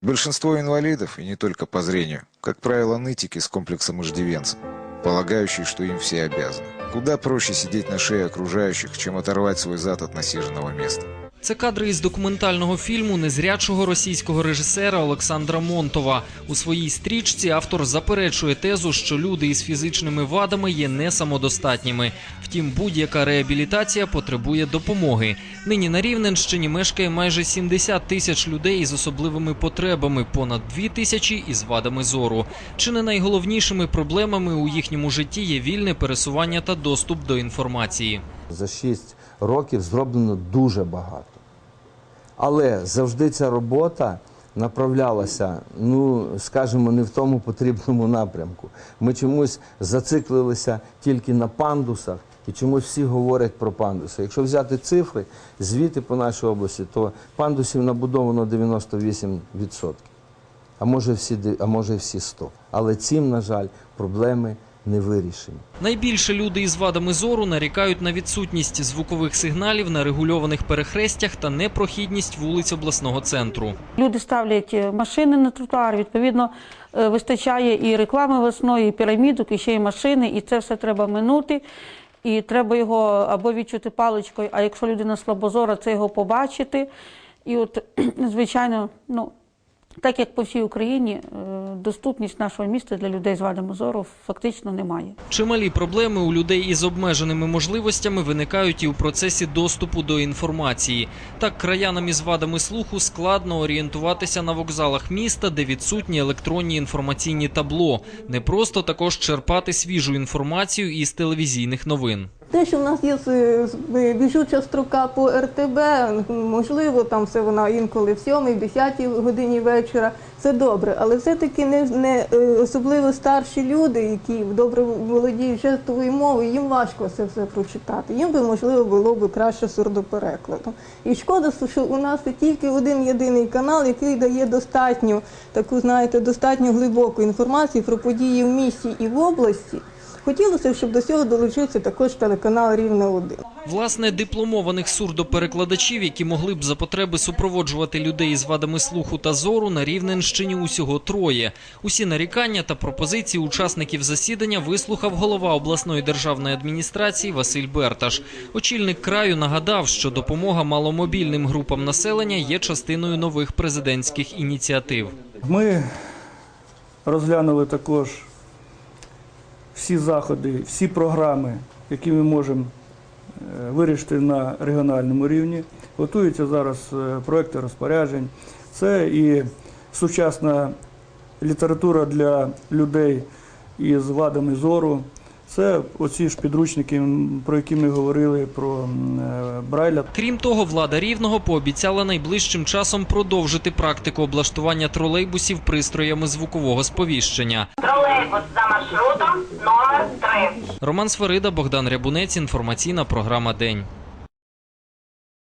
Большинство инвалидов, и не только по зрению, как правило, нытики с комплексом иждивенца, полагающие, что им все обязаны. Куда проще сидеть на шее окружающих, чем оторвать свой зад от насиженного места. Це кадри із документального фільму незрячого російського режисера Олександра Монтова. У своїй стрічці автор заперечує тезу, що люди із фізичними вадами є не самодостатніми. Втім, будь-яка реабілітація потребує допомоги. Нині на Рівненщині мешкає майже 70 тисяч людей із особливими потребами, понад 2 тисячі із вадами зору. Чи не найголовнішими проблемами у їхньому житті є вільне пересування та доступ до інформації. За 6 років зроблено дуже багато. Але завжди ця робота направлялася, ну, скажімо, не в тому потрібному напрямку. Ми чомусь зациклилися тільки на пандусах і чомусь всі говорять про пандуси. Якщо взяти цифри, звіти по нашій області, то пандусів набудовано 98%. А може всі, а може всі 100. Але цим, на жаль, проблеми не вирішені. Найбільше люди із вадами зору нарікають на відсутність звукових сигналів на регульованих перехрестях та непрохідність вулиць обласного центру. Люди ставлять е, машини на тротуар, відповідно, е, вистачає і реклами весної, і пірамідок, і ще й машини, і це все треба минути. І треба його або відчути паличкою, а якщо людина слабозора, це його побачити. І от, звичайно, ну, так як по всій Україні, е, доступність нашого міста для людей з вадами зору фактично немає. Чималі проблеми у людей із обмеженими можливостями виникають і у процесі доступу до інформації. Так, краянам із вадами слуху складно орієнтуватися на вокзалах міста, де відсутні електронні інформаційні табло. Не просто також черпати свіжу інформацію із телевізійних новин. Те, що в нас є біжуча строка по РТБ, можливо, там все вона інколи в 7 в 10 годині вечора. Це добре, але все-таки не, не е, особливо старші люди, які добре володіють жестовою мовою, їм важко це все прочитати. Їм би можливо було б краще сурдоперекладом. І шкода, що у нас тільки один єдиний канал, який дає достатньо таку, знаєте, достатньо глибоку інформацію про події в місті і в області. Хотілося, б, щоб до цього долучився також телеканал Рівне 1 Власне, дипломованих сурдоперекладачів, які могли б за потреби супроводжувати людей із вадами слуху та зору, на Рівненщині усього троє. Усі нарікання та пропозиції учасників засідання вислухав голова обласної державної адміністрації Василь Берташ. Очільник краю нагадав, що допомога маломобільним групам населення є частиною нових президентських ініціатив. Ми розглянули також всі заходи, всі програми, які ми можемо е, вирішити на регіональному рівні. Готуються зараз е, проекти розпоряджень. Це і сучасна література для людей із вадами зору. Це оці ж підручники, про які ми говорили, про е, Брайля. Крім того, влада рівного пообіцяла найближчим часом продовжити практику облаштування тролейбусів пристроями звукового сповіщення. Тролейбус за маршрутом номер 3. Роман Сварида, Богдан Рябунець. Інформаційна програма День.